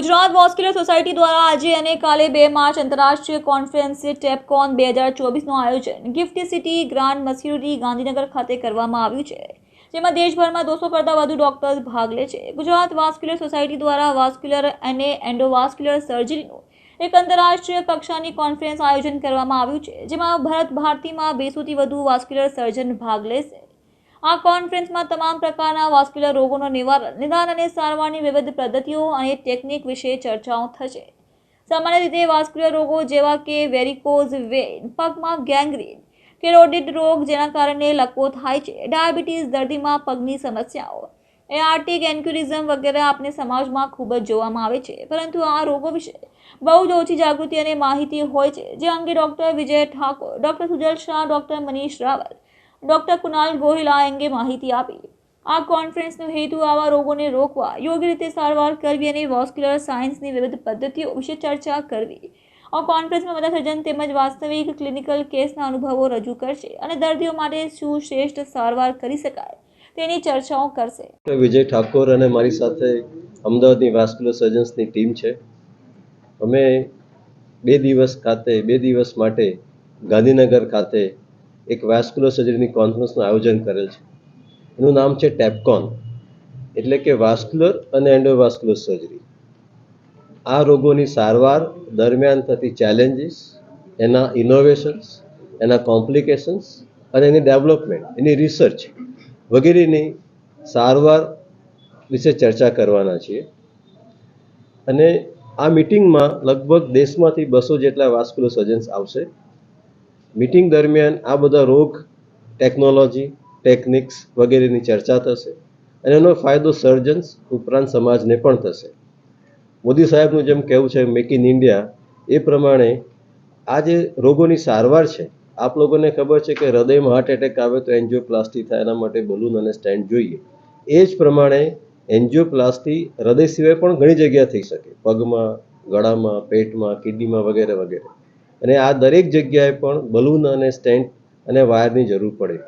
Gujarat વોસ્ક્યુલર society દ્વારા આજે અને કાલે બે માર્ચ આંતરરાષ્ટ્રીય કોન્ફરન્સ ટેપકોન બે હજાર ચોવીસનું આયોજન GIFT City Grand Mercure Gandhinagar ખાતે કરવામાં આવ્યું છે, જેમાં દેશભરમાં દોસો કરતાં વધુ ડોક્ટર્સ ભાગ લે છે. ગુજરાત વાસ્ક્યુલર સોસાયટી દ્વારા વાસ્ક્યુલર અને એન્ડોવાસ્ક્યુલર સર્જરીનું એક આંતરરાષ્ટ્રીય કક્ષાની કોન્ફરન્સ આયોજન કરવામાં આવ્યું છે, જેમાં ભારત ભારતીમાં બેસોથી વધુ વાસ્ક્યુલર સર્જન ભાગ લેશે. આ કોન્ફરન્સમાં તમામ પ્રકારના વાસ્ક્યુલર રોગોનું નિવારણ નિદાન અને સારવારની વિવિધ પદ્ધતિઓ અને ટેકનિક વિશે ચર્ચાઓ થશે. સામાન્ય રીતે વાસ્ક્યુલર રોગો જેવા કે વેરિકોઝ વેન પગમાં ગેંગ્રીન કેરોડિડ રોગ જેના કારણે લકવો થાય છે, ડાયાબિટીસ, દર્દીમાં પગની સમસ્યાઓ એઆર્ટિક એન્ક્યુરિઝમ વગેરે આપણે સમાજમાં ખૂબ જ જોવામાં આવે છે. પરંતુ આ રોગો વિશે બહુ જ ઓછી જાગૃતિ અને માહિતી હોય છે. જે અંગે doctor Vijay Thakor, doctor Sujal Shah, doctor Manish Raval doctor Kunal Gohil આ અંગે માહિતી આપી. આ કોન્ફરન્સનો હેતુ આવા રોગોને રોકવા, યોગ્ય રીતે સારવાર કરવી અને વોસ્ક્યુલર સાયન્સની વિવિધ પદ્ધતિઓ વિશે ચર્ચા કરવી. આ કોન્ફરન્સમાં બધા સર્જન તેમજ વાસ્તવિક ક્લિનિકલ કેસના અનુભવો રજૂ કરશે અને દર્દીઓ માટે શું શ્રેષ્ઠ સારવાર કરી શકાય તેની ચર્ચાઓ કરશે. વિજય ઠાકોર અને મારી સાથે અમદાવાદની વાસ્ક્યુલર સર્જન્સની ટીમ છે. અમે બે દિવસ ખાતે, બે દિવસ માટે ગાંધીનગર ખાતે એક વાસ્ક્યુલર સર્જરીની કોન્ફરન્સનું આયોજન કરેલ છે. એનું નામ છે ટેપકોન. એટલે કે વાસ્ક્યુલર અને એન્ડોવાસ્ક્યુલર સર્જરી. આ રોગોની સારવાર દરમિયાન થતી ચેલેન્જીસ એના ઇનોવેશન્સ એના કોમ્પ્લિકેશન્સ અને એની ડેવલપમેન્ટ એની રિસર્ચ વગેરેની સારવાર વિશે ચર્ચા કરવાના છીએ. અને આ મિટિંગમાં લગભગ દેશમાંથી બસો જેટલા વાસ્ક્યુલર સર્જન્સ આવશે. મિટિંગ દરમિયાન આ બધા રોગ ટેકનોલોજી ટેકનિક્સ વગેરેની ચર્ચા થશે અને એનો ફાયદો સર્જન્સ ઉપરાંત સમાજને પણ થશે. મોદી સાહેબનું જેમ કહેવું છે મેક ઇન ઇન્ડિયા એ પ્રમાણે આ જે રોગોની સારવાર છે, આપ લોકોને ખબર છે કે હૃદયમાં હાર્ટ એટેક આવે તો એન્જિયોપ્લાસ્ટી થાય, એના માટે બલૂન અને સ્ટેન્ડ જોઈએ. એ જ પ્રમાણે એન્જિયોપ્લાસ્ટી હૃદય સિવાય પણ ઘણી જગ્યા થઈ શકે. પગમાં, ગળામાં, પેટમાં, કિડનીમાં વગેરે વગેરે. અને આ દરેક જગ્યાએ પણ બલૂન અને સ્ટેન્ટ અને વાયરની જરૂર પડે.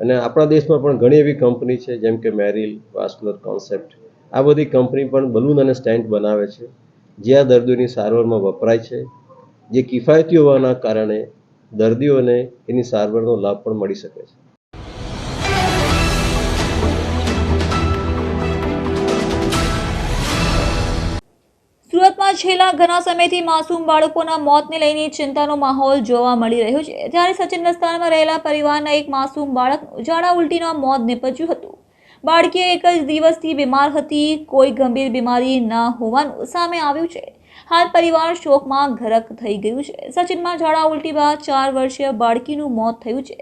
અને આપણા દેશમાં પણ ઘણી એવી કંપની છે, જેમ કે મેરિલ વાસ્કુલર કોન્સેપ્ટ આ બધી કંપની પણ બલૂન અને સ્ટેન્ટ બનાવે છે, જે આ દર્દીઓની સારવારમાં વપરાય છે, જે કિફાયતી હોવાના કારણે દર્દીઓને એની સારવારનો લાભ પણ મળી શકે છે. છેલ્લા ઘણા સમયથી માસૂમ બાળકોના મોતને લઈને ચિંતાનો માહોલ જોવા મળી રહ્યો છે. ત્યારે સચિન વિસ્તારમાં રહેલા પરિવારના એક માસૂમ બાળકનું ઝાડા ઉલટીના મોત નીપજ્યું હતું. બાળકી એક જ દિવસથી બીમાર હતી. કોઈ ગંભીર બીમારી ન હોવાનું સામે આવ્યું છે. હાલ પરિવાર શોકમાં ઘરક થઈ ગયું છે. સચિનમાં ઝાડા ઉલટી બાદ ચાર વર્ષીય બાળકીનું મોત થયું છે.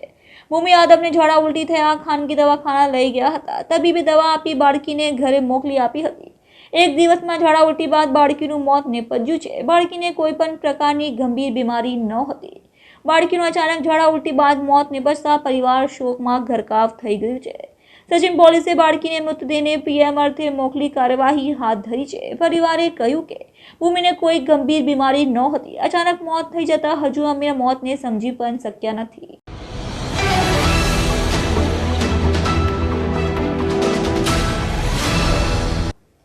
ભૂમિ યાદવને ઝાડા ઉલટી થયા ખાનગી દવાખાના લઈ ગયા હતા. તબીબી દવા આપી બાળકીને ઘરે મોકલી આપી હતી. એક દિવસમાં ઝાડા ઉલટી બાદ બાળકીનું મોત નીપજ્યું છે. બાળકીને કોઈ પણ પ્રકારની ગંભીર બીમારી ન હતી. બાળકીનું અચાનક ઝાડા ઉલટી બાદ મોત નીપજતા પરિવાર શોકમાં ઘરકાવ થઈ ગયું છે. સચિન પોલીસે બાળકીને મૃતદેહને પીએમ અર્થે મોકલી કાર્યવાહી હાથ ધરી છે. પરિવારે કહ્યું કે, ભૂમિને કોઈ ગંભીર બીમારી ન હતી. અચાનક મોત થઈ જતા હજુ અમે મોતને સમજી પણ શક્યા નથી.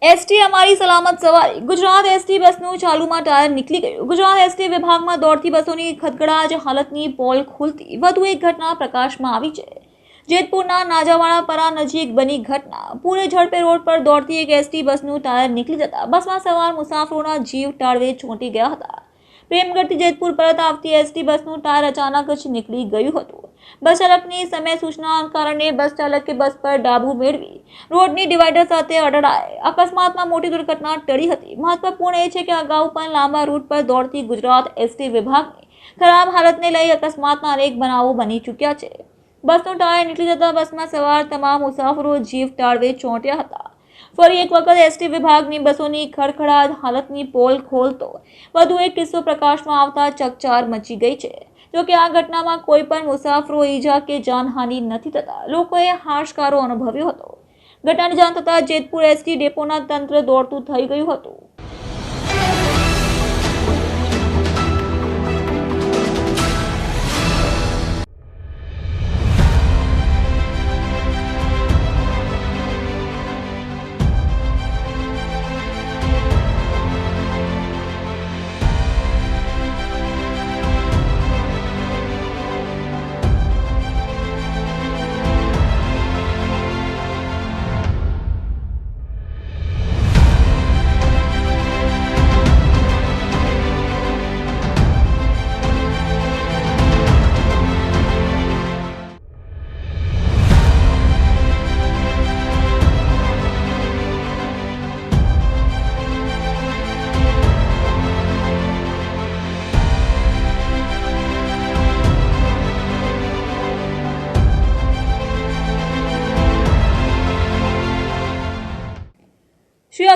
એસટી અમારી સલામત સવારી. ગુજરાત એસટી બસનું ચાલુમાં ટાયર નીકળી ગયું. ગુજરાત એસટી વિભાગમાં દોડતી બસોની ખદગડાજ હાલતની પોલ ખુલતી. વધુ એક ઘટના પ્રકાશમાં આવી છે. જેતપુરના નાજાવાડા પરા નજીક બની ઘટના. પૂરે ઝડપે રોડ પર દોડતી એક એસટી બસનું ટાયર નીકળી જતા બસમાં સવાર મુસાફરોના જીવ ટાળવે ચોંટી ગયા હતા. પ્રેમગઢથી જેતપુર પરત આવતી એસટી બસનું ટાયર અચાનક જ નીકળી ગયું હતું. બસ ચાલકની સમય સૂચનાના કારણે બસ ચાલકે બસ પર ડાબું મેળવી રોડની ડિવાઈડર સાથે અડડાય. અકસ્માતમાં મોટી દુર્ઘટના ટળી હતી. મહત્વપૂર્ણ એ છે કે અગાઉ પણ લાંબા રૂટ પર દોડતી ગુજરાત એસટી વિભાગની ખરાબ હાલતને લઈ અકસ્માતના અનેક બનાવો બની ચૂક્યા છે. બસનું ટાયર નીકળી જતા બસમાં સવાર તમામ મુસાફરો જીવ ટાળવે ચોંટ્યા હતા. ફરી એક વખત એસટી વિભાગની બસોની ખડખડાટ હાલતની પોલ ખોલતો વધુ એક કિસ્સો પ્રકાશમાં આવતા ચકચાર મચી ગઈ છે. જોકે આ ઘટનામાં કોઈ પણ મુસાફરો ઈજા કે જાનહાનિ નથી થતા. લોકોએ હાશકારો અનુભવ્યો હતો. ઘટનાની જાણ થતાં જેતપુર એસટી ડેપોના તંત્ર દોડતું થઈ ગયું હતું.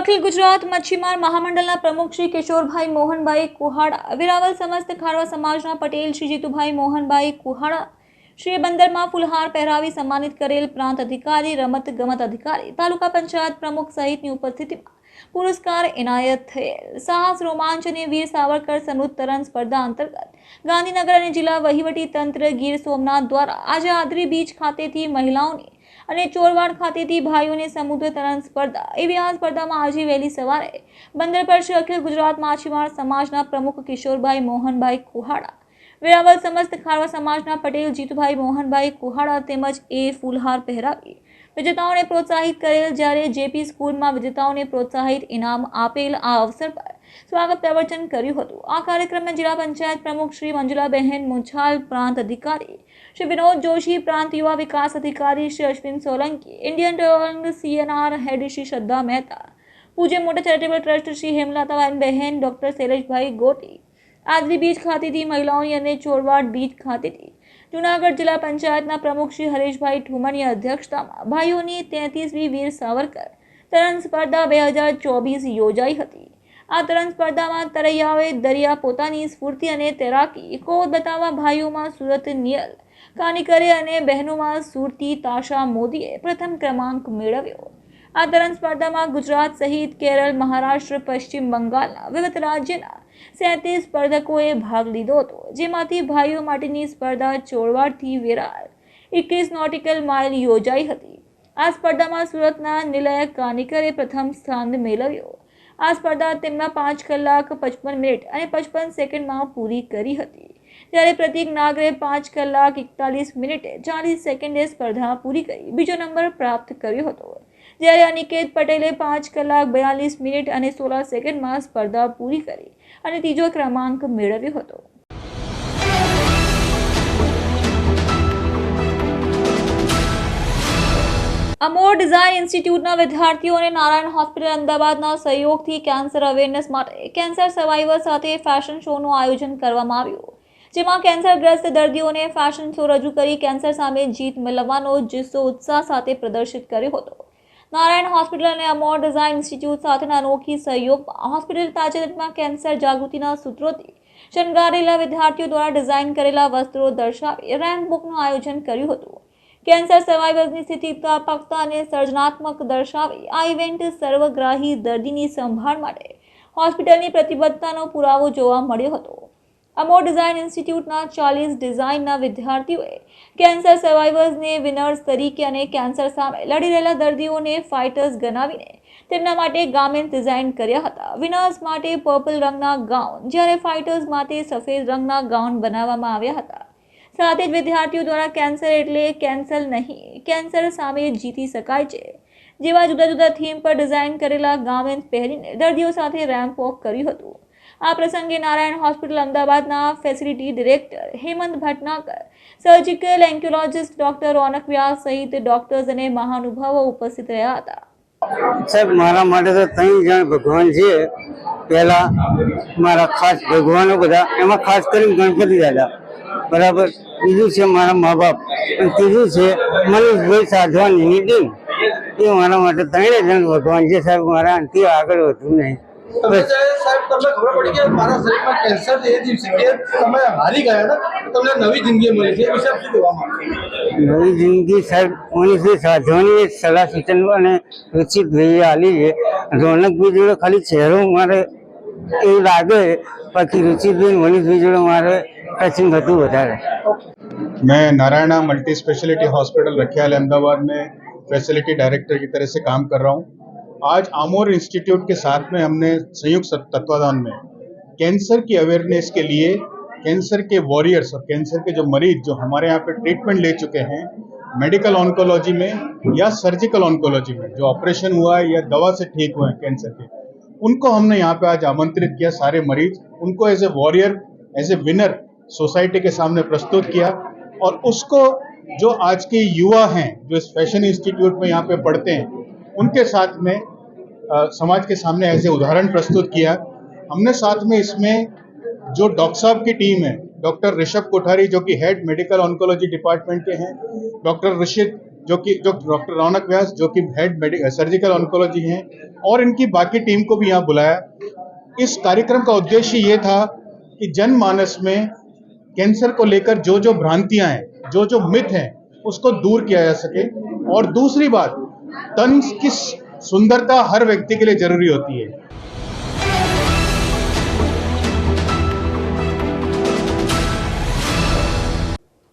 અખિલ ગુજરાત મચ્છીમાર મહામંડળના પ્રમુખ શ્રી કિશોરભાઈ મોહનભાઈ કુહાડ, અવિરાવલ સમસ્ત ખારવા સમાજના પટેલ શ્રી જીતુભાઈ મોહનભાઈ કુહાડા, શ્રી બંદરમાં ફુલહાર પહેરાવી સન્માનિત કરેલ પ્રાંત અધિકારી, રમત ગમત અધિકારી, તાલુકા પંચાયત પ્રમુખ સહિતની ઉપસ્થિતિમાં પુરસ્કાર એનાયત થયેલ. સાહસ, રોમાંચ અને વીર સાવરકર સમૃદ્ધ તરણ સ્પર્ધા અંતર્ગત ગાંધીનગર અને જિલ્લા વહીવટી તંત્ર ગીર સોમનાથ દ્વારા આજે આદરી બીચ ખાતેથી મહિલાઓની અને ચોરવાડ ખાતેથી ભાઈઓને સમુદ્ર તરણ સ્પર્ધા, એવી આ સ્પર્ધામાં આજે વહેલી સવારે બંદર પર શ્રી અખિલ ગુજરાત માછીમાર સમાજના પ્રમુખ કિશોરભાઈ મોહનભાઈ કુહાડા, વેરાવળ સમસ્ત ખારવા સમાજના પટેલ જીતુભાઈ મોહનભાઈ કુહાડા તેમજ એ ફૂલહાર પહેરાવી વિજેતાઓને પ્રોત્સાહિત કરેલ જ્યારે જેપી સ્કૂલમાં વિજેતાઓને પ્રોત્સાહિત ઇનામ આપેલ આ અવસર પર સ્વાગત પ્રવચન કર્યું હતું. આ કાર્યક્રમમાં જિલ્લા પંચાયત પ્રમુખ શ્રી મંજુલાબહેન મુછાલ, પ્રાંત અધિકારી શ્રી વિનોદ જોશી, પ્રાંત યુવા વિકાસ અધિકારી શ્રી અશ્વિન સોલંકી, ઇન્ડિયન રોંગ સીએનઆર હેડ શ્રી શ્રદ્ધા મહેતા, પૂજ્ય મોટા ચેરિટેબલ ટ્રસ્ટ શ્રી હેમલતાબેન બહેન, ડૉક્ટર શૈલેષભાઈ ગોટી આદરી બીચ ખાતેથી મહિલાઓની અને ચોરવાડ બીચ ખાતેથી જૂનાગઢ જિલ્લા પંચાયતના પ્રમુખ શ્રી હરેશભાઈ ઠુમરની અધ્યક્ષતામાં ભાઈઓની તેત્રીસમી વીર સાવરકર તરણ સ્પર્ધા બે હજાર ચોવીસ યોજાઈ હતી. આ તરણ સ્પર્ધામાં તરૈયાઓએ દરિયા પોતાની સ્ફૂર્તિ અને તૈરાકી ઇકો બતાવવા ભાઈઓમાં સુરત નિયલ કાનિકરે અને બહેનોમાં સુરતી તાશા મોદીએ પ્રથમ ક્રમાંક મેળવ્યો. આ તરણ સ્પર્ધામાં ગુજરાત સહિત કેરળ, મહારાષ્ટ્ર, પશ્ચિમ બંગાળના વિવિધ રાજ્યના સેત્રીસ સ્પર્ધકોએ ભાગ લીધો હતો, જેમાંથી ભાઈઓ માટેની સ્પર્ધા ચોરવાડથી વિરાર. એકવીસ નોટિકલ માઇલ યોજાઈ હતી. આ સ્પર્ધામાં સુરતના નિલય કાનિકરે પ્રથમ સ્થાન મેળવ્યો. આ સ્પર્ધા તેમના પાંચ કલાક પચપન મિનિટ અને પચપન સેકન્ડમાં પૂરી કરી હતી. જ્યારે પ્રતિક નાગરે પાંચ કલાક એકતાલીસ મિનિટે ચાલીસ સેકન્ડે સ્પર્ધા પૂરી કરી, બીજો નંબર પ્રાપ્ત કર્યો હતો. જ્યારે અનિકેત પટેલે પાંચ કલાક બયાલીસ મિનિટ અને સોળ સેકન્ડમાં સ્પર્ધા પૂરી કરી અને ત્રીજો ક્રમાંક મેળવ્યો હતો. અમોર ડિઝાઇન ઇન્સ્ટિટ્યૂટના વિદ્યાર્થીઓ અને નારાયણ હોસ્પિટલ અમદાવાદના સહયોગથી કેન્સર અવેરનેસ માટે કેન્સર સર્વાઈવર સાથે ફેશન શોનું આયોજન કરવામાં આવ્યું. જેમાં કેન્સરગ્રસ્ત દર્દીઓને ફેશન શો રજૂ કરી કેન્સર સામે જીત મેળવવાનો જુસ્સો ઉત્સાહ સાથે પ્રદર્શિત કર્યો હતો. નારાયણ હોસ્પિટલ અને અમોર ડિઝાઇન ઇન્સ્ટિટ્યૂટ સાથેના અનોખી સહયોગ હોસ્પિટલ તાજેતરમાં કેન્સર જાગૃતિના સૂત્રોથી શણગારેલા વિદ્યાર્થીઓ દ્વારા ડિઝાઇન કરેલા વસ્ત્રો દર્શાવી રેન્ક બુકનું આયોજન કર્યું હતું. કેન્સર સર્વાઈવર્સની સ્થિતિસ્થાપકતા અને સર્જનાત્મક દર્શાવી આ ઇવેન્ટ સર્વગ્રાહી દર્દીની સંભાળ માટે હોસ્પિટલની પ્રતિબદ્ધતાનો પુરાવો જોવા મળ્યો હતો. અમો ડિઝાઇન ઇન્સ્ટિટ્યૂટના ચાલીસ ડિઝાઇનના વિદ્યાર્થીઓએ કેન્સર સર્વાઈવર્સને વિનર્સ તરીકે અને કેન્સર સામે લડી રહેલા દર્દીઓને ફાઇટર્સ ગણાવીને તેમના માટે ગાર્મેન્ટ ડિઝાઇન કર્યા હતા. વિનર્સ માટે પર્પલ રંગના ગાઉન, જ્યારે ફાઇટર્સ માટે સફેદ રંગના ગાઉન બનાવવામાં આવ્યા હતા. સાથે જ વિદ્યાર્થીઓ દ્વારા કેન્સર એટલે કેન્સર નહીં કેન્સર સામે જીતી શકાય છે. જેવા જુદા જુદા થીમ પર ડિઝાઇન કરેલા ગાર્મેન્ટ પહેરીને દર્દીઓ સાથે રેમ્પ વોક કર્યું હતું. આ પ્રસંગે નારાયણ હોસ્પિટલ અમદાવાદના facility director Hemant Bhatnagar surgical oncologist doctor Ronak Vyas સહિત ડોક્ટર્સ અને મહાનુભાવો ઉપસ્થિત રહ્યા હતા. સાહેબ, મારા માટે તો ત્રણ જણ ભગવાન છે. પહેલા મારા ખાસ ભગવાનો બધા, એમાં ખાસ કરીને ગણપતિ દાદા. બરાબર? બીજું છે મારા મા બાપ અને ત્રીજું છે મનીષભાઈ સાધવાનીની ટીમ. એ મારા માટે ત્રણેય જણ ભગવાન છે સાહેબ મારા અંતિ આગળ વધવું નહીં. નવી જિંદગી સાહેબ મનીષભાઈ સાધવાની સલાહ સૂચન અને રુચિતભાઈએ આલી છે. રોનકભાઈ જોડે ખાલી ચહેરો મારે એવું લાગે. બાકી રુચિતભાઈ મનીષભાઈ જોડે મારે ટચિંગ હતું વધારે मैं Narayana multi speciality hospital Rakhial Ahmedabad में फैसिलिटी डायरेक्टर की तरह से काम कर रहा हूँ आज आमोर इंस्टीट्यूट के साथ में हमने संयुक्त तत्वाधान में कैंसर की अवेयरनेस के लिए कैंसर के वॉरियर्स और कैंसर के जो मरीज जो हमारे यहाँ पे ट्रीटमेंट ले चुके हैं मेडिकल ऑन्कोलॉजी में या सर्जिकल ऑन्कोलॉजी में जो ऑपरेशन हुआ है या दवा से ठीक हुए हैं कैंसर के उनको हमने यहाँ पे आज आमंत्रित किया सारे मरीज उनको as a warrior as a winner society के सामने प्रस्तुत किया और उसको जो आज के युवा हैं जो इस फ़ैशन इंस्टीट्यूट में यहाँ पे पढ़ते हैं उनके साथ में अ, समाज के सामने ऐसे उदाहरण प्रस्तुत किया। हमने साथ में इसमें जो डॉक्टर साहब की टीम है डॉक्टर ऋषभ कोठारी जो कि हेड मेडिकल ऑन्कोलॉजी डिपार्टमेंट के हैं डॉक्टर ऋषित जो कि जो डॉक्टर रौनक व्यास जो कि हेड मेडिकल सर्जिकल ऑन्कोलॉजी हैं और इनकी बाकी टीम को भी यहाँ बुलाया। इस कार्यक्रम का उद्देश्य ये था कि जनमानस में कैंसर को लेकर जो जो भ्रांतियां हैं जो जो मिथ हैं उसको दूर किया जा सके और दूसरी बात तन की सुंदरता हर व्यक्ति के लिए जरूरी होती है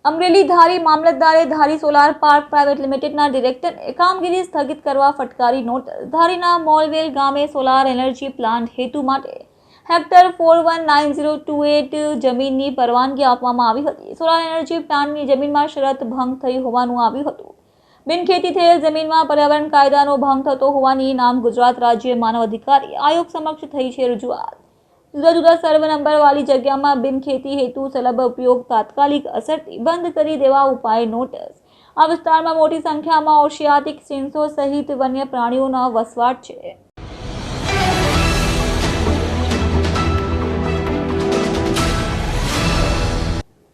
અમરેલી ધારી મામલતદારે ધારી સોલાર પાર્ક પ્રાઇવેટ લિમિટેડના ડિરેક્ટરને કામગીરી સ્થગિત કરવા ફટકારી નોટિસ ધારીના મોલવેલ ગામે સોલાર એનર્જી પ્લાન્ટ હેતુ માટે hectare four one nine zero two eight જમીનની પરવાનગી આપવામાં આવી હતી. સોલાર એનર્જી પ્લાન્ટની જમીનમાં શરત ભંગ થઈ હોવાનું આવ્યું હતું. બિનખેતી થયેલ જમીનમાં પર્યાવરણ કાયદાનો ભંગ થતો હોવાની નામ ગુજરાત રાજ્ય માનવ અધિકારી આયોગ સમક્ષ થઈ છે રજૂઆત. જુદા જુદા સર્વ નંબરવાળી જગ્યામાં બિનખેતી હેતુ, સલભ ઉપયોગ, તાત્કાલિક અસરથી બંધ કરી દેવા ઉપાય નોટિસ આ વિસ્તારમાં મોટી સંખ્યામાં ઓશિયાટિક સિંસો સહિત વન્ય પ્રાણીઓના વસવાટ છે.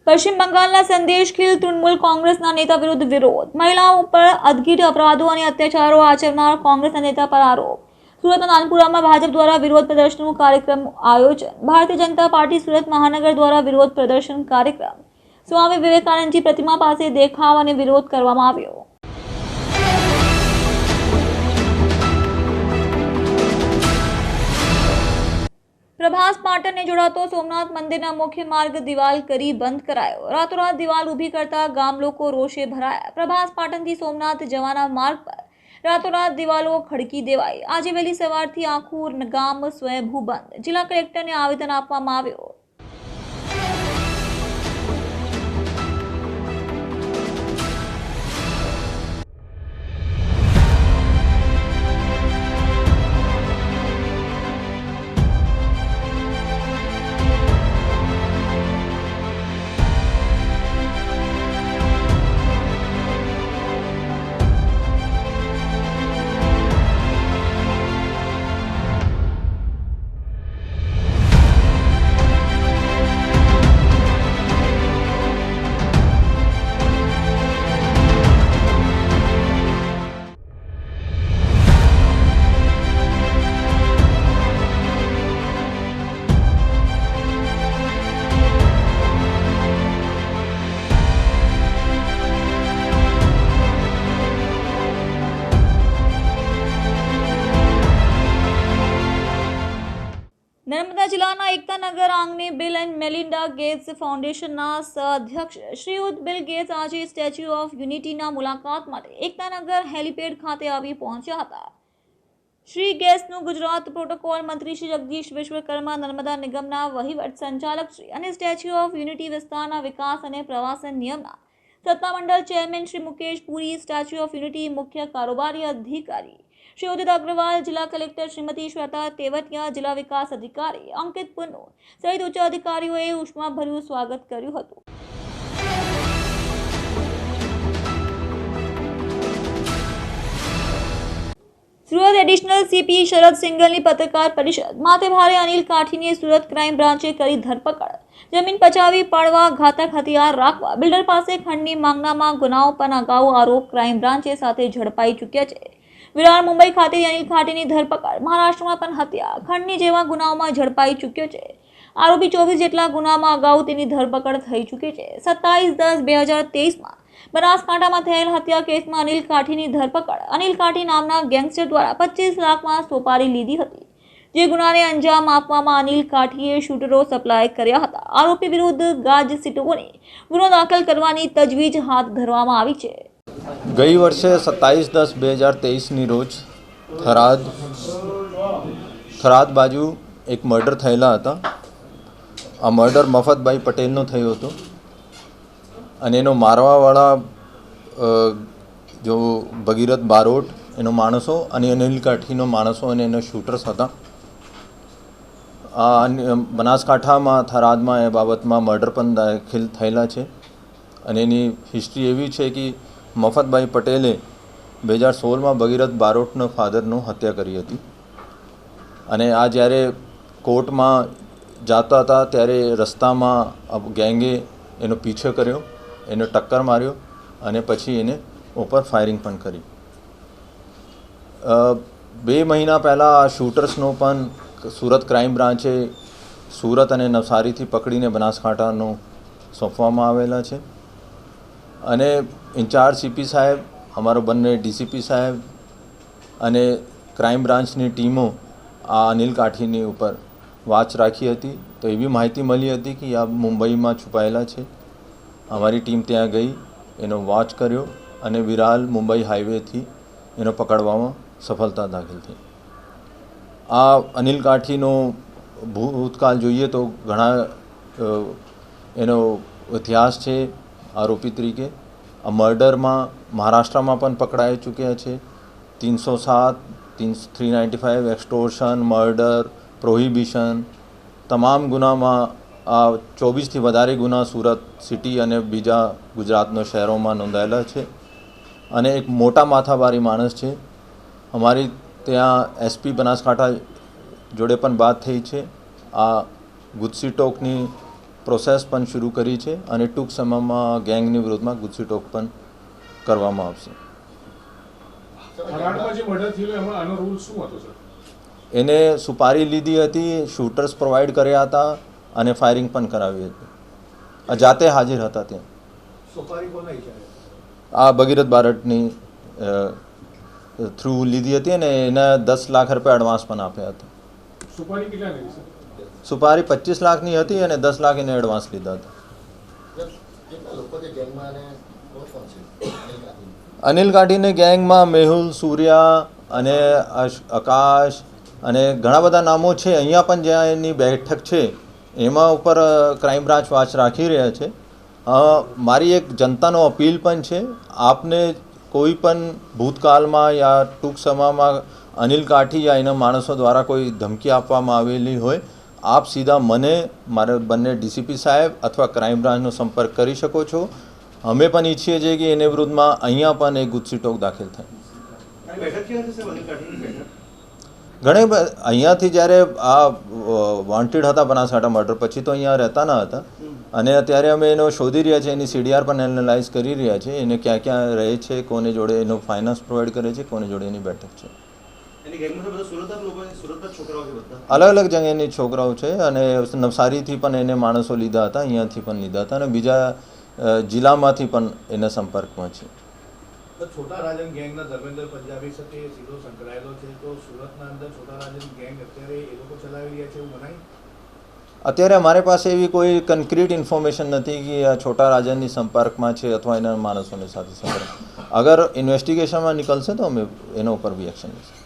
પશ્ચિમ બંગાળના સંદેશખીલ તૃણમૂલ કોંગ્રેસના નેતા વિરુદ્ધ વિરોધ. મહિલાઓ પર અદગીર અપરાધો અને અત્યાચારો આચરનાર કોંગ્રેસના નેતા પર આરોપ. સુરતના નાનપુરામાં ભાજપ દ્વારા વિરોધ પ્રદર્શનનું કાર્યક્રમ આયોજન. ભારતીય જનતા પાર્ટી સુરત મહાનગર દ્વારા વિરોધ પ્રદર્શન કાર્યક્રમ. સ્વામી વિવેકાનંદજી પ્રતિમા પાસે દેખાવ અને વિરોધ કરવામાં આવ્યો. પ્રભાસ પાટણને જોડાતો સોમનાથ મંદિરના મુખ્ય માર્ગ દિવાલ કરી બંધ કરાયો. રાતોરાત દિવાલ ઊભી કરતા ગામ લોકો રોષે ભરાયા. પ્રભાસ પાટણથી સોમનાથ જવાના માર્ગ પર રાતોરાત દિવાલો ખડકી દેવાઈ. આજે વહેલી સવારથી આખું ગામ સ્વયંભૂ બંધ. જિલ્લા કલેક્ટરને આવેદન આપવામાં આવ્યો. નર્મદા જિલ્લાના એકતાનગર આંગણે બિલ એન્ડ મેલિન્ડા ગેટ્સ ફાઉન્ડેશનના સહઅધ્યક્ષ શ્રીયુત બિલ ગેટ્સ આજે સ્ટેચ્યુ ઓફ યુનિટીના મુલાકાત માટે એકતાનગર હેલિપેડ ખાતે આવી પહોંચ્યા હતા. શ્રી ગેટ્સનું ગુજરાત પ્રોટોકોલ મંત્રી શ્રી જગદીશ વિશ્વકર્મા, નર્મદા નિગમના વહીવટ સંચાલક શ્રી અને સ્ટેચ્યુ ઓફ યુનિટી વિસ્તારના વિકાસ અને પ્રવાસન નિયમના સત્તામંડળ chairman Shri Mukesh Puri, statue of unity મુખ્ય કારોબારી અધિકારી શ્રી ઉદિત અગ્રવાલ, જિલ્લા કલેક્ટર શ્રીમતી શ્વેતા તેવતિયા, જિલ્લા વિકાસ અધિકારી અંકિત પુનો સહિત ઉચ્ચ અધિકારીઓએ ઉષ્માભર્યું સ્વાગત કર્યું હતું. સુરત એડિશનલ સીપી શરદ સિંગલની પત્રકાર પરિષદ. માથે ભારે અનિલ કાઠીની સુરત ક્રાઇમ બ્રાન્ચે કરી ધરપકડ. જમીન પચાવી, પાડવા, ઘાતક હથિયાર રાખવા, બિલ્ડર પાસે ખંડની માંગનામાં ગુનાઓ પણ અગાઉ આરોપ ક્રાઇમ બ્રાન્ચે સાથે ઝડપાઈ ચૂક્યા છે. વિરાર મુંબઈ ખાતે અનિલ ખાટીની ધરપકડ. મહારાષ્ટ્રમાં પણ હત્યા. ખંડની જેવા ગુનાઓમાં ઝડપાઈ ચૂક્યો છે. આરોપી ચોવીસ જેટલા ગુનામાં અગાઉ તેની ધરપકડ થઈ ચૂકી છે. સત્તાવીસ દસ બે હજાર તેવીસમાં બનાસકાંઠામાં થયેલ હત્યા કેસમાં અનિલ કાઠીની ધરપકડ. અનિલ કાઠી નામના ગેંગસ્ટર દ્વારા પચીસ લાખમાં સોપારી લીધી હતી. જે ગુનાને અંજામ આપવામાં અનિલ કાઠીએ શૂટરો સપ્લાય કર્યા હતા. આરોપી વિરુદ્ધ ગાજ સીટોને ગુનો દાખલ કરવાની તજવીજ હાથ ધરવામાં આવી છે. ગઈ વર્ષે સત્તાવીસ દસ બે હજાર તેવીસની રોજ થરાદ થરાદ બાજુ એક મર્ડર થયેલા હતા. આ મર્ડર મફતભાઈ પટેલનો થયો હતો. અને એનો મારવાવાળા જો ભગીરથ બારોટ એનો માણસો અને અનિલ કાઠીનો માણસો અને એના શૂટર્સ હતા. આ બનાસકાંઠામાં, થરાદમાં એ બાબતમાં મર્ડર પણ દાખલ થયેલા છે. અને એની હિસ્ટ્રી એવી છે કે મફતભાઈ પટેલે બે હજાર સોળમાં ભગીરથ બારોટનો ફાધરનો હત્યા કરી હતી. અને આ જ્યારે કોર્ટમાં જતા હતા ત્યારે રસ્તામાં ગેંગે એનો પીછો કર્યો, એને ટક્કર માર્યો અને પછી એને ઉપર ફાયરિંગ પણ કરી. બે મહિના પહેલાં આ શૂટર્સનો પણ સુરત ક્રાઇમ બ્રાન્ચે સુરત અને નવસારીથી પકડીને બનાસકાંઠાનો સોંપવામાં આવેલા છે. અને ઇન્ચાર્જ સીપી સાહેબ, અમારો બંને ડીસીપી સાહેબ અને ક્રાઇમ બ્રાન્ચની ટીમો આ અનિલ કાઠીની ઉપર વાચ રાખી હતી. તો એવી માહિતી મળી હતી કે આ મુંબઈમાં છુપાયેલા છે. અમારી ટીમ ત્યાં ગઈ, એનો વોચ કર્યો અને વિરાલ મુંબઈ હાઈવેથી એનો પકડવામાં સફળતા દાખલ થઈ. આ અનિલ કાઠીનો ભૂતકાળ જોઈએ તો ઘણા એનો ઇતિહાસ છે આરોપી તરીકે. આ મર્ડરમાં મહારાષ્ટ્રમાં પણ પકડાઈ ચૂક્યા છે. ત્રણસો સાત તીન three ninety five, extortion, murder, prohibition, તમામ ગુનામાં આ ચોવીસથી વધારે ગુના સુરત સિટી અને બીજા ગુજરાતના શહેરોમાં નોંધાયેલા છે. અને એક મોટા માથાવારી માણસ છે. અમારી ત્યાં એસપી બનાસકાંઠા જોડે પણ વાત થઈ છે. આ ગુજસી ટોકની પ્રોસેસ પણ શરૂ કરી છે અને ટૂંક સમયમાં ગેંગની વિરોધમાં ગુજસીટોક પણ કરવામાં આવશે. વરાણમાં જે મર્ડર થયેલું એમાં આનો રૂલ શું હતો સર એને સુપારી લીધી હતી શૂટર્સ પ્રોવાઈડ કર્યા હતા અને ફાયરિંગ પણ કરાવી હતી. આ જાતે હાજર હતા ત્યાં. આ ભગીરથ બારટની થ્રુ લીધી હતી અને એને દસ લાખ રૂપિયા એડવાન્સ પણ આપ્યા હતા. સુપારી કેટલા સુપારી પચીસ લાખની હતી અને દસ લાખ એને એડવાન્સ લીધા હતા. અનિલ કાઠીને ગેંગમાં મેહુલ, સૂર્યા અને આકાશ અને ઘણા બધા નામો છે. અહીંયા પણ જ્યાં એની બેઠક છે, એમાં ઉપર ક્રાઇમ બ્રાન્ચ વાચ રાખી રહ્યા છે. મારી એક જનતાનો અપીલ પણ છે, આપને કોઈ પણ ભૂતકાળમાં યા ટૂંક સમયમાં અનિલ કાઠી યા એના માણસો દ્વારા કોઈ ધમકી આપવામાં આવેલી હોય આપ સીધા મને મારા બંને ડીસીપી સાહેબ અથવા ક્રાઇમ બ્રાન્ચનો સંપર્ક કરી શકો છો. અમે પણ ઈચ્છીએ છીએ કે એને વિરુદ્ધમાં અહીંયા પણ એક ગુજસી ટોક દાખલ થાય. ઘણી અહીંયાથી જ્યારે આ વોન્ટેડ હતા બનાસકાંઠા મર્ડર પછી તો અહીંયા રહેતા ન હતા. અને અત્યારે અમે એનો શોધી રહ્યા છીએ એની સીડીઆર પણ એનાલાઇઝ કરી રહ્યા છીએ એને ક્યાં ક્યાં રહે છે કોને જોડે એનો ફાઇનાન્સ પ્રોવાઈડ કરે છે કોને જોડે એની બેઠક છે. અલગ અલગ જગ્યાની છોકરાઓ છે અને નવસારીથી પણ એને માણસો લીધા હતા અહીંયાથી પણ લીધા હતા અને બીજા જિલ્લામાંથી પણ એના સંપર્કમાં છે. છોટા રાજન ગેંગના ધર્મેન્દ્ર પંજાબી સાથે સીધો સંકળાયેલો છે તો સુરતના અંદર છોટા રાજન ગેંગ અત્યારે એ લોકો ચલાવી રહ્યા છે એવું મનાય? અત્યારે અમારી પાસે એવી કોઈ કન્ક્રીટ ઇન્ફોર્મેશન નથી કે આ છોટા રાજનની સંપર્કમાં છે અથવા એના માણસોની સાથે સંપર્ક. અગર ઇન્વેસ્ટિગેશનમાં નીકળશે તો અમે એના ઉપર બી એક્શન લઈશું.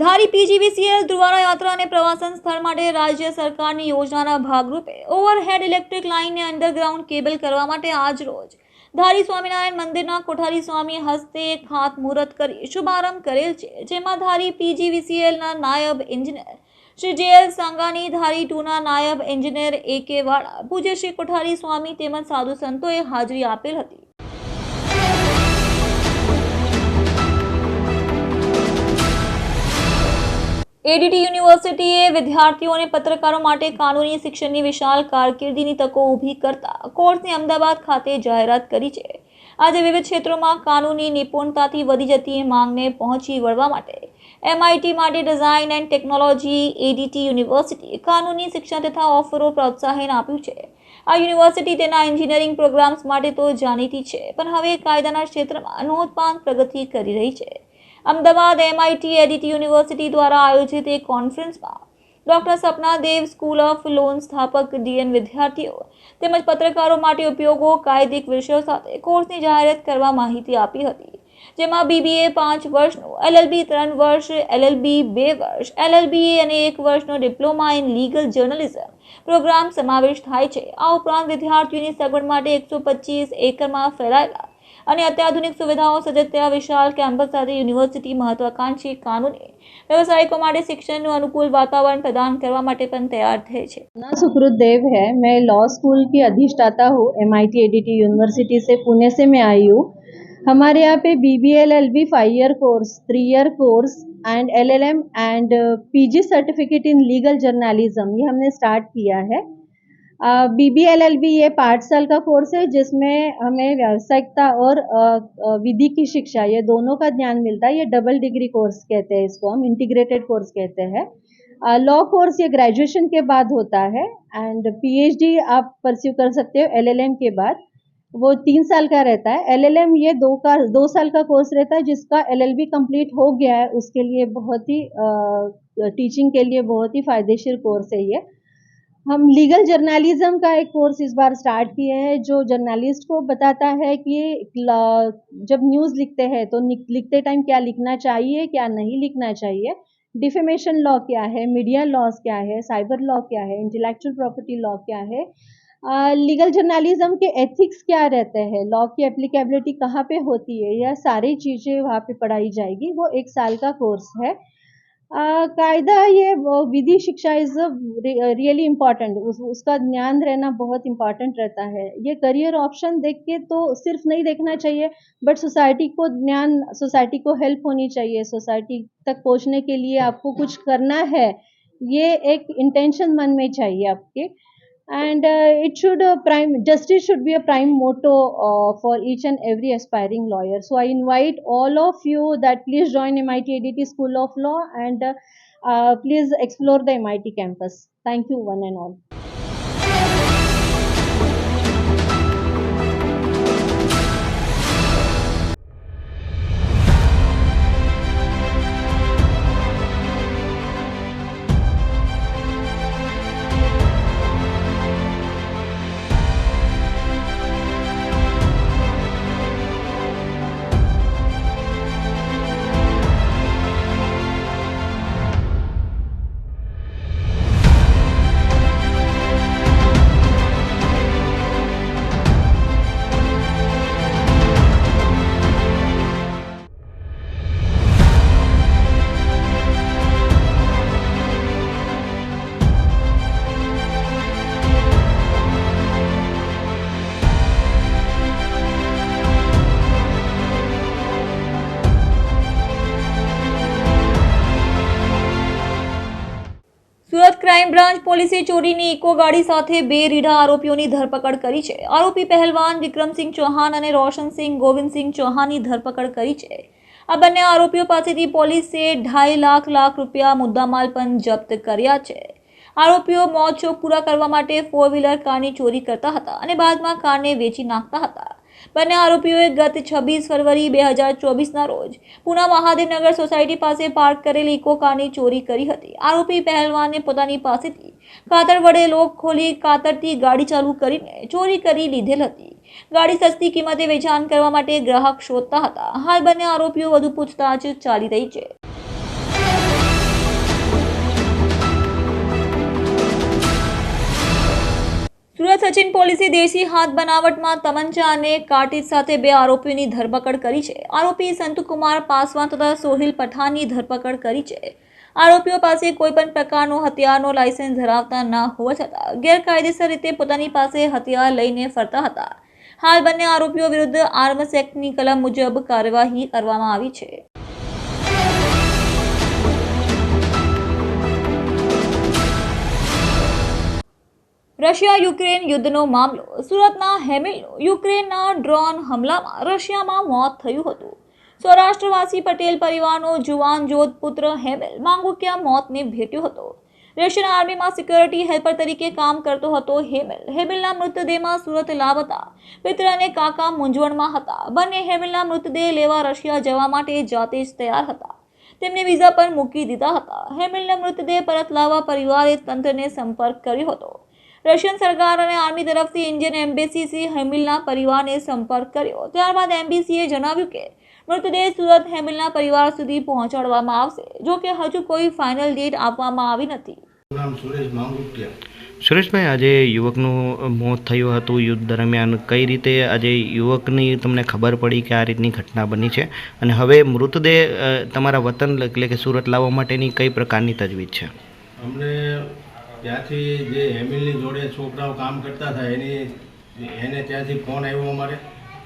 ધારી પીજીવીસીએલ ધ્રુવારા યાત્રા અને પ્રવાસન સ્થળ માટે રાજ્ય સરકારની યોજનાના ભાગરૂપે ઓવરહેડ ઇલેક્ટ્રિક લાઇનને અંડરગ્રાઉન્ડ કેબલ કરવા માટે આજ રોજ ધારી સ્વામિનારાયણ મંદિરના કોઠારી સ્વામી હસ્તે એક ખાતમુહૂર્ત કરી શુભારંભ કરેલ છે, જેમાં ધારી પીજીવીસીએલના નાયબ એન્જિનિયર શ્રી જેએલ સાંગાની, ધારી ટુના નાયબ એન્જિનિયર એ કે વાળા, પૂજ્ય શ્રી કોઠારી સ્વામી તેમજ સાધુ સંતોએ હાજરી આપેલ હતી. એડીટી યુનિવર્સિટીએ વિદ્યાર્થીઓને પત્રકારો માટે કાનૂની શિક્ષણની વિશાળ કારકિર્દીની તકો ઊભી કરતા કોર્સની અમદાવાદ ખાતે જાહેરાત કરી છે. આજે વિવિધ ક્ષેત્રોમાં કાનૂની નિપુણતાથી વધી જતી માંગને પહોંચી વળવા માટે એમઆઈટી માટે design and technology ADT university કાનૂની શિક્ષણ તથા ઓફરો પ્રોત્સાહન આપ્યું છે. આ યુનિવર્સિટી તેના એન્જિનિયરિંગ પ્રોગ્રામ્સ માટે તો જાણીતી છે, પણ હવે કાયદાના ક્ષેત્રમાં નોંધપાત્ર પ્રગતિ કરી રહી છે. અમદાવાદ એમઆઈટી એડિટ યુનિવર્સિટી દ્વારા આયોજિત એક કોન્ફરન્સમાં doctor Sapna Dev school of law સ્થાપક ડીએન વિદ્યાર્થીઓ તેમજ પત્રકારો માટે ઉપયોગો, કાયદિક વિષયો સાથે કોર્સની જાહેરાત કરવા માહિતી આપી હતી. જેમાં બીબીએ પાંચ વર્ષનું એલએલબી ત્રણ વર્ષ એલએલબી બે વર્ષ એલએલબી અને એક વર્ષનો diploma in legal journalism program સમાવેશ થાય છે. આ ઉપરાંત વિદ્યાર્થીઓની સગવડ માટે એકસો પચીસ એકરમાં ફેલાયેલા અને અત્યાધુનિક સુવિધાઓ સજ્જતા વિશાળ કેમ્પસ સાથે યુનિવર્સિટી મહત્વાકાંક્ષી કાનૂની વ્યવસાયિકો માટે શિક્ષણનું અનુકૂળ વાતાવરણ પ્રદાન કરવા માટે પણ તૈયાર થઈ છે अपना सुकृत देव है मैं लॉ स्कूल की अधिष्ठाता हूँ M I T ADT university से पुणे से मैं आई हूँ हमारे यहाँ पे B B L L B five year course three year course and L L M and P G certificate in legal journalism ये हमने स्टार्ट किया है B B L L B ये पाँच साल का कोर्स है जिसमें हमें व्यावसायिकता और विधि की शिक्षा, ये दोनों का ज्ञान मिलता है। ये डबल डिग्री कोर्स कहते हैं इसको हम इंटीग्रेटेड कोर्स कहते हैं। लॉ कोर्स ये ग्रेजुएशन के बाद होता है एंड पीएचडी आप परस्यू कर सकते हो एलएलएम के बाद। वो तीन साल का रहता है। एलएलएम ये दो का, दो साल का कोर्स रहता है जिसका एलएलबी कंप्लीट हो गया है। उसके लिए बहुत ही टीचिंग के लिए बहुत ही फायदेशीर कोर्स है ये। हम लीगल जर्नलिज्म का एक कोर्स इस बार स्टार्ट किए हैं, जो जर्नलिस्ट को बताता है कि जब न्यूज़ लिखते हैं तो लिखते टाइम क्या लिखना चाहिए, क्या नहीं लिखना चाहिए? डिफेमेशन लॉ क्या है? मीडिया लॉज क्या है? साइबर लॉ क्या है? इंटेलेक्चुअल प्रॉपर्टी लॉ क्या है? लीगल जर्नलिज्म के एथिक्स क्या रहते हैं? लॉ की एप्लीकेबिलिटी कहाँ पे होती है? यह सारी चीज़ें वहाँ पे पढ़ाई जाएगी। वो एक साल का कोर्स है। कायदा ये विधि शिक्षा इज़ रियली इंपॉर्टेंट उस, उसका ज्ञान रहना बहुत इंपॉर्टेंट रहता है। ये करियर ऑप्शन देख के तो सिर्फ़ नहीं देखना चाहिए बट सोसाइटी को ज्ञान सोसाइटी को हेल्प होनी चाहिए। सोसाइटी तक पहुँचने के लिए आपको कुछ करना है ये एक इंटेंशन मन में चाहिए आपके। And uh, it should uh, prime justice should be a prime motto uh, for each and every aspiring lawyer. So i invite all of you that please join mit adt school of law and uh, please explore the mit campus. Thank you one and all પોલીસે ચોરીની eco ગાડી સાથે બે રીઢા આરોપીઓની ધરપકડ કરી છે. આરોપી પહેલવાન વિક્રમસિંહ ચૌહાણ અને રોશનસિંહ ગોવિંદસિંહ ચૌહાણની ધરપકડ કરી છે. આ બંને આરોપીઓ પાસેથી પોલીસે ઢાઈ લાખ લાખ રૂપિયા મુદ્દામાલ પણ જપ્ત કર્યા છે. આરોપીઓ મોત શોખ પૂરા કરવા માટે ફોર વ્હીલર કારની ચોરી કરતા હતા અને બાદમાં કારને વેચી નાખતા હતા. બંને આરોપીઓએ ગત છવ્વીસ ફરવરી બે હજાર ચોવીસના રોજ પુના મહાદેવનગર સોસાયટી પાસે પાર્ક કરેલી ઇકો કારની ચોરી કરી હતી. આરોપી પહેલવાને પોતાની પાસેથી કાતર વડે લોક ખોલી કાતરથી ગાડી ચાલુ કરીને ચોરી કરી લીધેલ હતી. ગાડી સસ્તી કિંમતે વેચાણ કરવા માટે ગ્રાહક શોધતા હતા. હાલ બંને આરોપીઓ વધુ પૂછતાછ ચાલી રહી છે. સુરત સચિન પોલીસે દેશી હાથ બનાવટમાં તમંચા અને કાર્ટીજ સાથે બે આરોપીઓની ધરપકડ કરી છે. આરોપી સંતુકુમાર પાસવાન તથા સોહિલ પઠાણની ધરપકડ કરી છે. આરોપીઓ પાસે કોઈપણ પ્રકારનો હથિયારનો લાયસન્સ ધરાવતા ન હોવા છતાં ગેરકાયદેસર રીતે પોતાની પાસે હથિયાર લઈને ફરતા હતા. હાલ બંને આરોપીઓ વિરુદ્ધ આર્મ્સ એક્ટની કલમ મુજબ કાર્યવાહી કરવામાં આવી છે. રશિયા યુક્રેન યુદ્ધનો મામલો. સુરતના હેમિલ યુક્રેનના ડ્રોન હુમલામાં રશિયામાં મોત થયું હતું. સૌરાષ્ટ્રવાસી પટેલ પરિવારનો જુવાન જોધપુત્ર હેમિલ માંગુકિયા મોતને ભેટ્યો હતો. રશિયન આર્મીમાં સિક્યોરિટી હેલ્પર તરીકે કામ કરતો હતો હેમિલ. હેમિલના મૃતદેહમાં સુરત લાવતા પિત્ર અને કાકા મૂંઝવણમાં હતા. બંને હેમિલના મૃતદેહ લેવા રશિયા જવા માટે જાતે જ તૈયાર હતા. તેમને વિઝા પર મૂકી દીધા હતા. હેમિલના મૃતદેહ પરત લાવવા પરિવારે તંત્રને સંપર્ક કર્યો હતો. રશિયન સરકાર અને આર્મી તરફથી ઇન્ડિયન એમ્બેસીથી હેમિલના પરિવારને સંપર્ક કર્યો. ત્યારબાદ એમ્બેસીએ જણાવ્યું કે મૃતદેહ સુરત હેમિલના પરિવાર સુધી પહોંચાડવામાં આવશે જો કે હજુ કોઈ ફાઇનલ ડેટ આપવામાં આવી નથી. સુરેશભાઈ આજે યુવકનું મોત થયું હતું. યુદ્ધ દરમિયાન કઈ રીતે આજે યુવકની તમને ખબર પડી કે આ રીતની ઘટના બની છે? અને હવે મૃતદેહ તમારા વતન એટલે કે સુરત લાવવા માટેની કઈ પ્રકારની તજવીજ છે? અમને ત્યાંથી જે હેમિલની જોડે છોકરાઓ કામ કરતા હતા એની એને ત્યાંથી ફોન આવ્યો અમારે.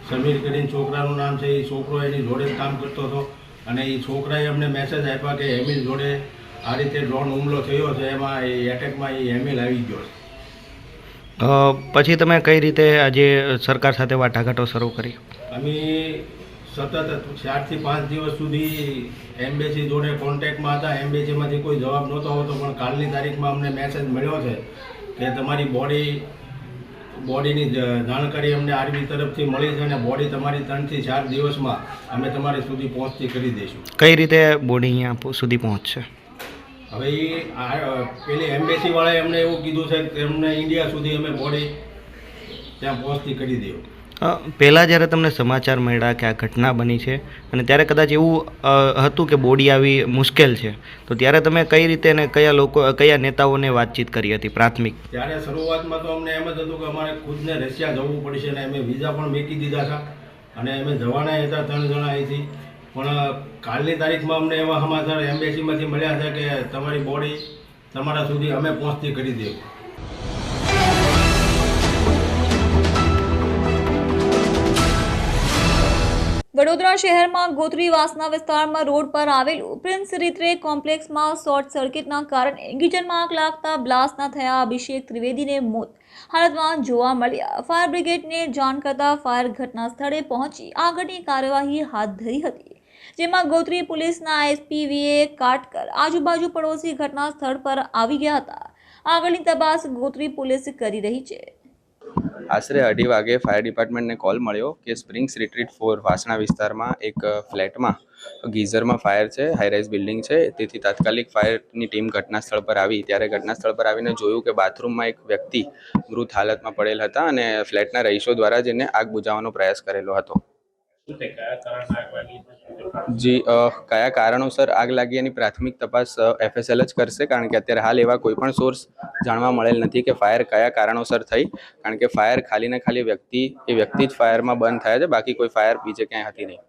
સમીર કરીને છોકરાનું નામ છે એ છોકરો એની જોડે જ કામ કરતો હતો. અને એ છોકરાએ અમને મેસેજ આપ્યા કે હેમિલ જોડે આ રીતે ડ્રોન હુમલો થયો છે એમાં એ એટેકમાં એ હેમિલ આવી ગયો છે. પછી તમે કઈ રીતે આજે સરકાર સાથે વાટાઘાટો શરૂ કરી? અમે સતત ચારથી પાંચ દિવસ સુધી એમ્બેસી જોડે કોન્ટેક્ટમાં હતા. એમ્બેસીમાંથી કોઈ જવાબ નહોતો આવતો પણ કાલની તારીખમાં અમને મેસેજ મળ્યો છે કે તમારી બોડી બોડીની જાણકારી અમને આર્મી તરફથી મળી છે અને બોડી તમારી ત્રણથી ચાર દિવસમાં અમે તમારી સુધી પહોંચતી કરી દઈશું. કઈ રીતે બોડી અહીંયા સુધી પહોંચશે? હવે એ પેલી એમ્બેસીવાળાએ અમને એવું કીધું છે કે અમને ઇન્ડિયા સુધી અમે બોડી ત્યાં પહોંચતી કરી અ, પહેલાં જ્યારે તમને સમાચાર મળ્યા કે આ ઘટના બની છે અને ત્યારે કદાચ એવું હતું કે બોડી આવી મુશ્કેલ છે, તો ત્યારે તમે કઈ રીતે અને કયા લોકો, કયા નેતાઓને વાતચીત કરી હતી પ્રાથમિક? ત્યારે શરૂઆતમાં તો અમને એમ જ હતું કે અમારે ખુદને રશિયા જવું પડશે અને અમે વિઝા પણ મેકી દીધા હતા અને અમે જવાના હતા ત્રણ જણા અહીંથી. પણ કાલની તારીખમાં અમને એવા સમાચાર એમ્બેસીમાંથી મળ્યા છે કે તમારી બોડી તમારા સુધી અમે પહોંચતી કરી દેવું. વડોદરા શહેરમાં ગોત્રીવાસના વિસ્તારમાં રોડ પર આવેલું પ્રિન્સ રીત્રે કોમ્પ્લેક્સમાં શોર્ટ સર્કિટના કારણે ગીચરમાં આગ લાગતા બ્લાસ્ટના થયા અભિષેક ત્રિવેદીને મોત. હાલતમાં જોવા મળ્યા, ફાયર બ્રિગેડને જાણ કરતા ફાયર ઘટના સ્થળે પહોંચી આગળની કાર્યવાહી હાથ ધરી હતી. જેમાં ગોત્રી પોલીસના એસપીવીએ કાટકર, આજુબાજુ પડોશી ઘટના સ્થળ પર આવી ગયા હતા. આગળની તપાસ ગોત્રી પોલીસ કરી રહી છે. આશરે અઢી વાગે ફાયર ડિપાર્ટમેન્ટને કોલ મળ્યો કે સ્પ્રિંગ્સ રિટ્રીટ ફોર વાસણા વિસ્તારમાં એક ફ્લેટમાં, ગીઝરમાં ફાયર છે હાઈરાઇઝ બિલ્ડિંગ છે. તેથી તાત્કાલિક ફાયરની ટીમ ઘટના સ્થળ પર આવી. ત્યારે ઘટના સ્થળ પર આવીને જોયું કે બાથરૂમમાં એક વ્યક્તિ મૃત હાલતમાં પડેલ હતા અને ફ્લેટના રહીશો દ્વારા જ એને આગ બુઝાવવાનો પ્રયાસ કરેલો હતો? જી કયા કારણોસર આગ લાગી એની પ્રાથમિક તપાસ એફએસએલ જ કરશે? કારણ કે અત્યારે હાલ એવા કોઈ પણ સોર્સ જાણવા મળેલ નથી કે ફાયર કયા કારણોસર થઈ. કારણ કે ફાયર ખાલી ને ખાલી વ્યક્તિ, એ વ્યક્તિ જ ફાયરમાં બંધ થયા છે, બાકી કોઈ ફાયર બીજે ક્યાંય હતી નહીં.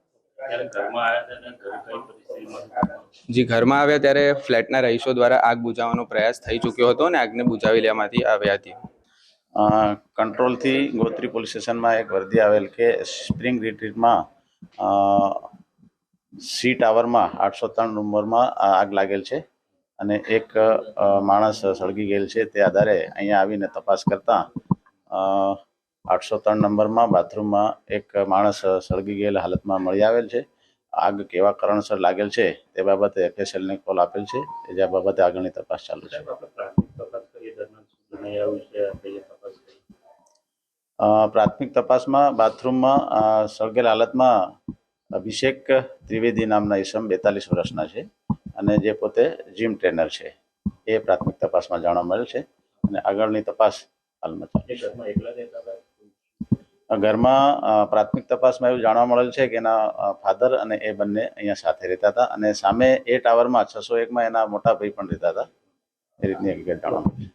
જી, ઘરમાં આવ્યા ત્યારે ફ્લેટના રહીશો દ્વારા આગ બુઝાવવાનો પ્રયાસ થઈ ચૂક્યો હતો અને આગને બુઝાવી લેવામાંથી આવ્યા હતી. કંટ્રોલથી ગોત્રી પોલીસ સ્ટેશનમાં એક વર્દી આવેલ કે સ્પ્રિંગ રિટ્રીટમાં સી ટાવરમાં આઠસો ત્રણ નંબરમાં આગ લાગેલ છે અને એક માણસ સળગી ગયેલ છે તે આધારે અહીંયા આવીને તપાસ કરતા આઠસો ત્રણ નંબરમાં બાથરૂમમાં એક માણસ સળગી ગયેલ હાલતમાં મળી આવેલ છે. આગ કેવા કારણસર લાગેલ છે તે બાબતે એફએસએલને કોલ આપેલ છે જે બાબતે આગળની તપાસ ચાલુ છે. પ્રાથમિક તપાસમાં બાથરૂમમાં સળગેલ હાલતમાં અભિષેક ત્રિવેદી નામના ઈસમ બેતાલીસ વર્ષના છે અને જે પોતે જીમ ટ્રેનર છે. એ પ્રાથમિક તપાસમાં જાણવા મળેલ છે અને આગળની તપાસ હાલમાં ચાલે છે. ઘરમાં પ્રાથમિક તપાસમાં એવું જાણવા મળેલ છે કે એના ફાધર અને એ બંને અહીંયા સાથે રહેતા હતા અને સામે એ ટાવરમાં છસો એકમાં એના મોટા ભાઈ પણ રહેતા હતા. એ રીતની હકીકત જાણવા મળી